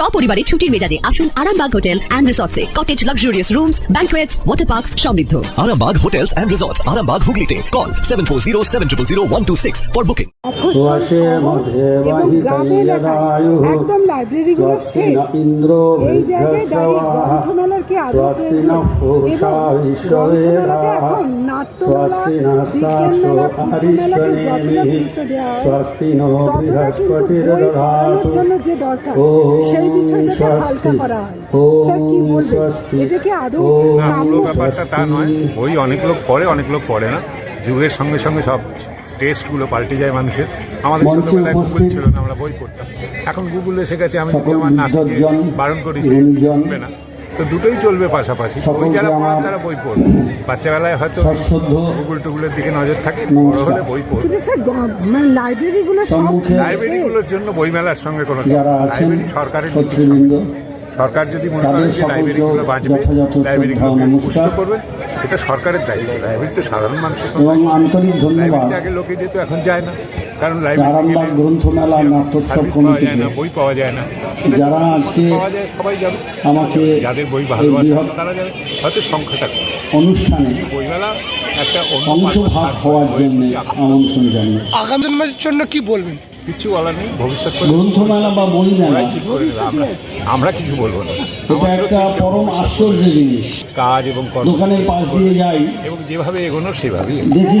সপরিবারে ছুটির মেজাজে আসুন Arambagh hotel and রিসর্টসে cottage luxurious rooms banquets water parks সমৃদ্ধ Arambag Hotels and Resorts, Arambag Hooghly Call 740 for booking. সুয়াসে মধ্যে এবং গ্রামের এলাকায় একদম লাইব্রেরিগুলো শেষ। ইন্দ্র এই জায়গায় দাঁড়িয়ে গ্রন্থমেলার কি আদৌ প্রয়োজন এবং গ্রন্থমেলাতে এখন নাট্যমেলা বিজ্ঞান মেলা পুষ্প মেলাকে যতটা গুরুত্ব দেওয়া হয়। ততটা কিন্তু বই পড়ানোর জন্য যে দরকার সেই বিষয়টাকে হালকা করা হয়। স্যার কি বলবেন এটা কি আদৌ না পুরো ব্যাপারটা তা নয়। বই অনেক লোক পড়ে অনেক লোক পড়ে না। যুগের সঙ্গে সঙ্গে সব টেস্টগুলো পাল্টে যায় মানুষের। আমাদের ছোটবেলায় গুগল ছিল না আমরা বই পড়তাম। এখন গুগল এসে গেছে আমি যদি আমার নাতিকে বারণ করি সে না। তো দুটোই চলবে পাশাপাশি। বই যারা আমার তারা বই পড়বে। বাচ্চাবেলায় হয়তো গুগল টুগুলের দিকে নজর থাকে বড় হলে বই পড়বে। কিন্তু স্যার গ- মানে লাইব্রেরিগুলো। লাইব্রেরিগুলোর জন্য বইমেলার সঙ্গে কোনো লাইব্রেরি সরকারের সরকার যদি মনে করে যে লাইব্রেরিগুলো বাঁচবে লাইব্রেরিগুলোকে পুষ্ট করবে এটা সরকারের দায়িত্ব। লাইব্রেরি তো সাধারণ মানুষের লাইব্রেরিতে আগে লোকে যেত এখন যায় না। কারণ লাইব্রেরি আরামবাগ গ্রন্থমেলা নাট্যোৎসব না বই পাওয়া যায় না। যারা আজকে পাওয়া যায় সবাই যাবে আমাকে যাদের বই ভালোবাসে তারা যাবে হয়তো সংখ্যাটা অনুষ্ঠানে বইমেলা একটা অন্য অংশ ভাগ হওয়ার জন্য আমন্ত্রণ জানিয়ে। আগামী জন্মের জন্য কি বলবেন? কিছু বলার নেই ভবিষ্যৎ গ্রন্থমেলা বা বই মেলা আমরা কিছু বলব না। এটা একটা পরম আশ্চর্য জিনিস। কাজ এবং দোকানের পাশ দিয়ে যাই। এবং যেভাবে এগোনো সেভাবেই দেখি।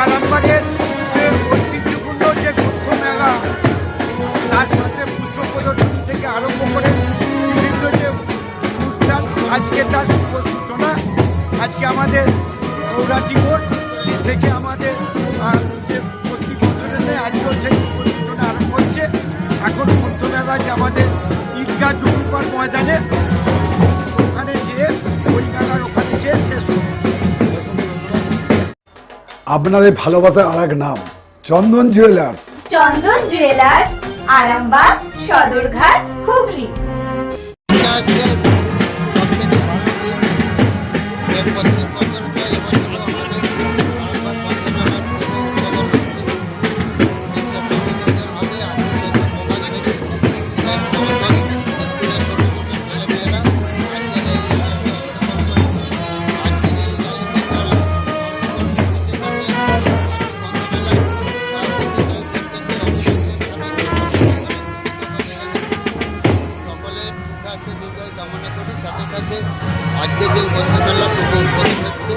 আজকে আমাদের গৌরাটি বোর্ড থেকে আমাদের যে প্রতি ন্যায় আজকেও সেই শুভ আরম্ভ হচ্ছে। এখন গ্রন্থমেলা যে আমাদের ঈদগাহ জুকুপার ময়দানে। ওখানে গিয়ে ওই ওখানে গিয়ে শেষ আপনাদের ভালোবাসার আর এক নাম চন্দন জুয়েলার্স। চন্দন জুয়েলার্স আরামবাগ সদরঘাট হুগলি। যে গ্রন্থমেলা শুভ উদ্বোধন হচ্ছে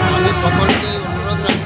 আমাদের সকলকে অনুরোধ রাখব